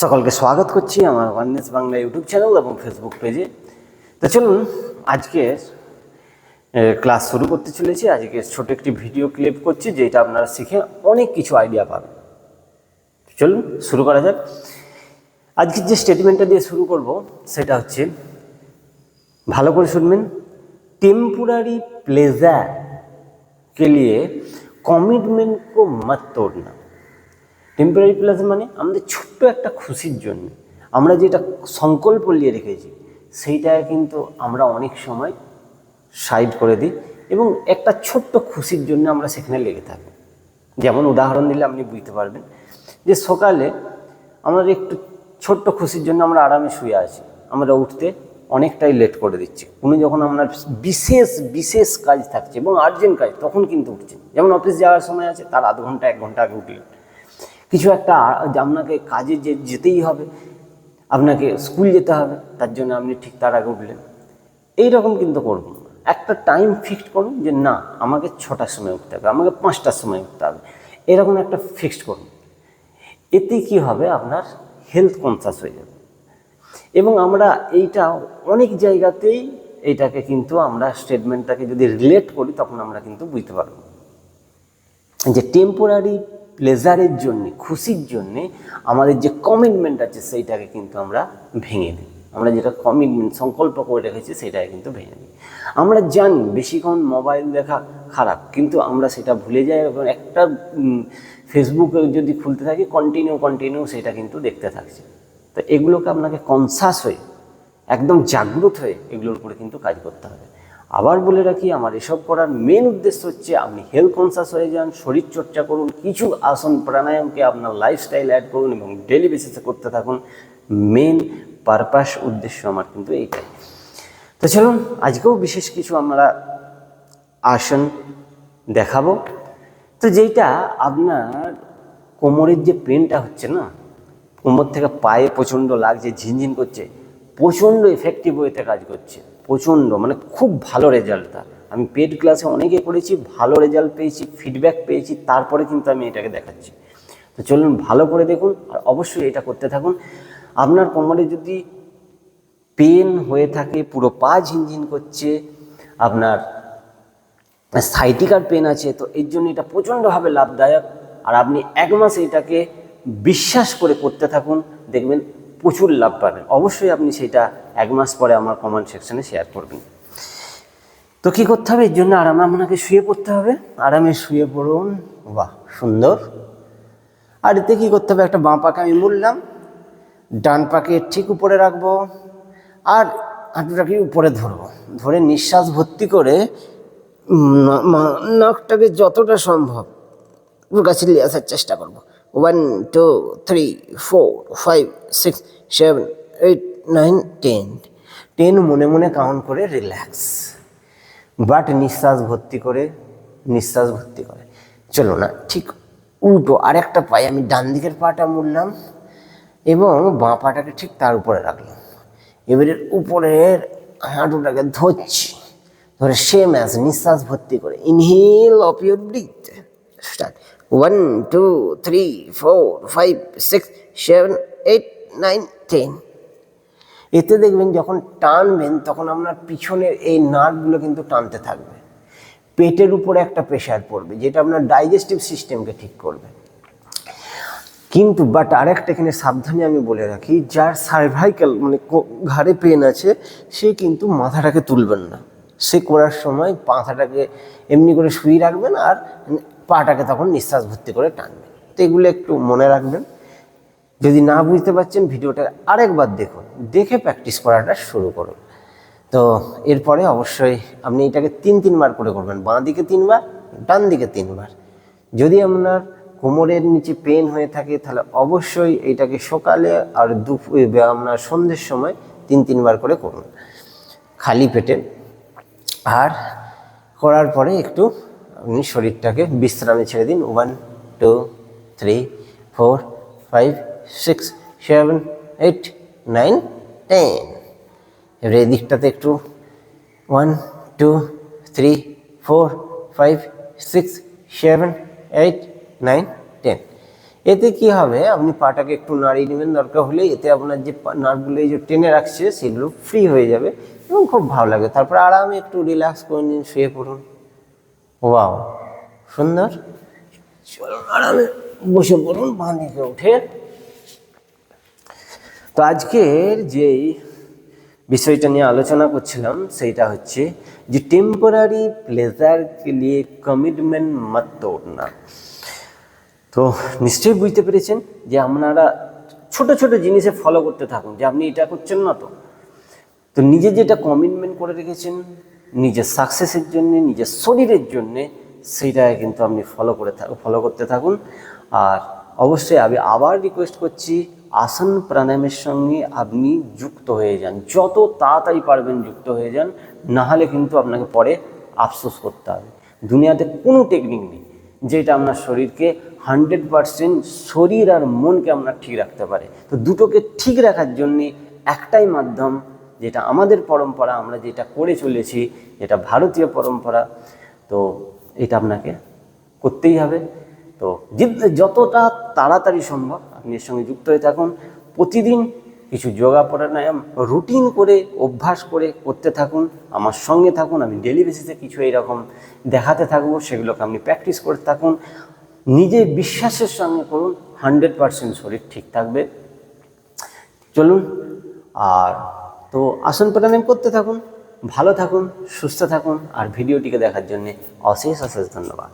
সকলকে স্বাগত করছি আমার ওয়াননেস বাংলা ইউটিউব চ্যানেল এবং ফেসবুক পেজে তো চলুন আজকে ক্লাস শুরু করতে চলেছি আজকে ছোট একটি ভিডিও ক্লিপ করছি যেটা আপনারা শিখে অনেক কিছু আইডিয়া পাবেন চলুন শুরু করা যাক আজকের যে স্টেটমেন্টটা দিয়ে শুরু করব সেটা হচ্ছে ভালো করে শুনবেন টেম্পোরারি প্লেজার के लिए কমিটমেন্ট কো মত তোড়না টেম্পোরারি প্লাস মানে আমাদের ছোট্ট একটা খুশির জন্য। আমরা যেটা সংকল্প নিয়ে রেখেছি, সেইটা কিন্তু আমরা অনেক সময় সাইড করে দিই এবং একটা ছোট্ট খুশির জন্য আমরা সেখানে লেগে থাকি। যেমন উদাহরণ দিলে আপনি বুঝতে পারবেন যে সকালে আমাদের একটু ছোট্ট খুশির জন্য আমরা আরামে শুয়ে আছি। আমরা উঠতে অনেকটাই লেট করে দিচ্ছি। কোনো যখন আপনার বিশেষ বিশেষ কাজ থাকছে এবং আর্জেন্ট কাজ, তখন কিন্তু উঠছেন যেমন অফিস যাওয়ার সময় আছে, তার আধ ঘণ্টা, এক ঘণ্টা আগে উঠলেন কিছু একটা আপনাকে কাজে যে, যেতেই হবে, আপনাকে স্কুল যেতে হবে, তার জন্য আপনি ঠিক তার আগে উঠলেন। এই রকম কিন্তু করবেন না একটা টাইম ফিক্সড করুন যে না, আমাকে ছটার সময় উঠতে হবে, আমাকে পাঁচটার সময় উঠতে হবে। এরকম একটা ফিক্সড করুন। এতে কি হবে? আপনার হেলথ কনসাস হয়ে যাবে। এবং আমরা এইটা অনেক জায়গাতেই এইটাকে কিন্তু আমরা স্টেটমেন্টটাকে যদি রিলেট করি, তখন আমরা কিন্তু বুঝতে পারব। যে টেম্পোরারি প্লেজারের জন্য, খুশির জন্যে আমাদের যে কমিটমেন্ট আছে সেইটাকে কিন্তু আমরা ভেঙে দিই। আমরা যেটা কমিটমেন্ট সংকল্প করে রেখেছি সেটাকে কিন্তু ভেঙে দিই। আমরা জানি বেশিক্ষণ মোবাইল দেখা খারাপ, কিন্তু আমরা সেটা ভুলে যাই এবং একটা ফেসবুক যদি খুলতে থাকি কন্টিনিউ কন্টিনিউ সেটা কিন্তু দেখতে থাকছে। তো এগুলোকে আপনাকে কনসাস হয়ে, একদম জাগ্রত হয়ে এগুলোর উপরে কিন্তু কাজ করতে হবে। আবার বলে রাখি, আমার এসব করার মেন উদ্দেশ্য হচ্ছে আপনি হেলথ কনসাস হয়ে যান, শরীর চর্চা করুন, কিছু আসন প্রাণায়ামকে আপনার লাইফস্টাইল অ্যাড করুন এবং ডেলি বেসিসে করতে থাকুন। মেন পারপাস উদ্দেশ্য আমার কিন্তু এইটাই। তো চলুন, আজকেও বিশেষ কিছু আমরা আসন দেখাবো। তো যেইটা আপনার কোমরের যে পেনটা হচ্ছে না, কোমর থেকে পায়ে প্রচণ্ড লাগছে, ঝিনঝিন করছে, প্রচণ্ড এফেক্টিভ ওয়েতে কাজ করছে। প্রচণ্ড মানে খুব ভালো রেজাল্ট তার। আমি পেড ক্লাসে অনেকে করেছি, ভালো রেজাল্ট পেয়েছি ফিডব্যাক পেয়েছি, তারপরে কিন্তু আমি এটাকে দেখাচ্ছি। তো চলুন ভালো করে দেখুন আর অবশ্যই এটা করতে থাকুন। আপনার কোমরে যদি পেন হয়ে থাকে, পুরো পা ঝিনঝিন করছে, আপনার সাইটিকার পেন আছে, তো এর জন্য এটা প্রচণ্ডভাবে লাভদায়ক। আর আপনি এক মাস এটাকে বিশ্বাস করে করতে থাকুন, দেখবেন প্রচুর লাভ পাবেন। অবশ্যই আপনি সেটা এক মাস পরে আমার কমেন্ট সেকশনে শেয়ার করবেন। তো কী করতে হবে? এর জন্য আরামে আপনাকে শুয়ে পড়তে হবে। আরামে শুয়ে পড়ুন। বাহ, সুন্দর। আর এতে কী করতে হবে? একটা বাঁ পাকে আমি মুড়লাম। ডান পাকে ঠিক উপরে রাখব। আর হাঁটুটাকে উপরে ধরবো। ধরে নিঃশ্বাস ভর্তি করে নাকটাকে যতটা সম্ভব কাছে নিয়ে আসার চেষ্টা করব। One two three four five six seven eight nine ten ten মনে মনে কাউন্ট করে রিল্যাক্স বাট নিঃশ্বাস ভর্তি করে, নিঃশ্বাস ভর্তি করে। চলো না, ঠিক উল্টো আরেকটা পায়ে আমি ডান দিকের পাটা মুড়লাম এবং বাঁ পাটাকে ঠিক তার উপরে রাখলাম। এবারে উপরের হাঁটুটাকে ধরছি। ধরে সেম অ্যাজ নিঃশ্বাস ভর্তি করে। Inhale of your breath start one two three four five six seven eight nine ten এতে দেখবেন যখন টানবেন, তখন আপনার পিছনের এই নার্ভগুলো কিন্তু টানতে থাকবে। পেটের উপরে একটা প্রেশার পড়বে, যেটা আপনার ডাইজেস্টিভ সিস্টেমকে ঠিক করবে। কিন্তু বাট আরেকটা এখানে সাবধানে আমি বলে রাখি, যার সার্ভাইকাল মানে ঘাড়ে পেন আছে, সে কিন্তু মাথাটাকে তুলবেন না। সে করার সময় মাথাটাকে এমনি করে শুয়ে রাখবেন আর পাটাকে তখন নিঃশ্বাস ভর্তি করে টানবেন। তো এগুলো একটু মনে রাখবেন। যদি না বুঝতে পারছেন, ভিডিওটা আরেকবার দেখুন। দেখে প্র্যাকটিস করাটা শুরু করুন। তো এরপরে অবশ্যই আপনি এটাকে তিন, তিনবার করে করবেন। বাঁ দিকে তিনবার, ডান দিকে তিনবার। যদি আপনার কোমরের নিচে পেন হয়ে থাকে, তাহলে অবশ্যই এটাকে সকালে আর দুপুর আপনার সন্ধ্যের সময় তিন, তিনবার করে করুন। খালি পেটে আর করার পরে একটু আপনি শরীরটাকে বিশ্রামে ছেড়ে দিন। One two three four five six seven eight nine ten এবারে এই দিকটাতে একটু one two three four five six seven eight nine ten এতে কি হবে? আপনি পাটাকে একটু নাড়িয়ে নেবেন, দরকার হলে এতে আপনার যে নার্ভগুলো এই যে টেনে রাখছে, সেগুলো ফ্রি হয়ে যাবে এবং খুব ভালো লাগে। তারপর আরামে একটু রিল্যাক্স করে নিন, শুয়ে পড়ুন। ওয়াও সুন্দর? চলুন, আরামে বসে পড়ুন, বাঁ উঠে। তো আজকের যেই বিষয়টা নিয়ে আলোচনা করছিলাম, সেইটা হচ্ছে যে টেম্পোরারি প্লেজারকে নিয়ে কমিটমেন্ট মত তোড়না তো নিশ্চয়ই বুঝতে পেরেছেন যে আপনারা ছোট ছোট জিনিসে ফলো করতে থাকুন, যে আপনি এটা করছেন না তো। তো নিজে যেটা কমিটমেন্ট করে রেখেছেন, নিজের সাকসেসের জন্য, নিজের শরীরের জন্যে সেইটাকে কিন্তু আপনি ফলো করে ফলো করতে থাকুন। আর অবশ্যই আমি আবার রিকোয়েস্ট করছি, আসন প্রাণায়ামের সঙ্গে আপনি যুক্ত হয়ে যান। যত তাড়াতাড়ি পারবেন যুক্ত হয়ে যান, নাহলে কিন্তু আপনাকে পরে আফসোস করতে হবে। দুনিয়াতে কোনো টেকনিক নেই যেটা আপনার শরীরকে হান্ড্রেড পারসেন্ট শরীর আর মনকে আপনার ঠিক রাখতে পারে। তো দুটোকে ঠিক রাখার জন্যে একটাই মাধ্যম, যেটা আমাদের পরম্পরা, আমরা যেটা করে চলেছি, যেটা ভারতীয় পরম্পরা, তো এটা আপনাকে করতেই হবে। তো যতটা তাড়াতাড়ি সম্ভব আপনি এর সঙ্গে যুক্ত হয়ে থাকুন। প্রতিদিন কিছু যোগা প্রাণায়াম রুটিন করে, অভ্যাস করে করতে থাকুন। আমার সঙ্গে থাকুন, আমি ডেলি বেসিসে কিছু এইরকম দেখাতে থাকব, সেগুলোকে আপনি প্র্যাকটিস করতে থাকুন। নিজে বিশ্বাসের সঙ্গে করুন হান্ড্রেড পারসেন্ট শরীর ঠিক থাকবে। চলুন, আর তো আসন প্রাণায়াম করতে থাকুন, ভালো থাকুন, সুস্থ থাকুন, আর ভিডিওটিকে দেখার জন্যে অশেষ অশেষ ধন্যবাদ।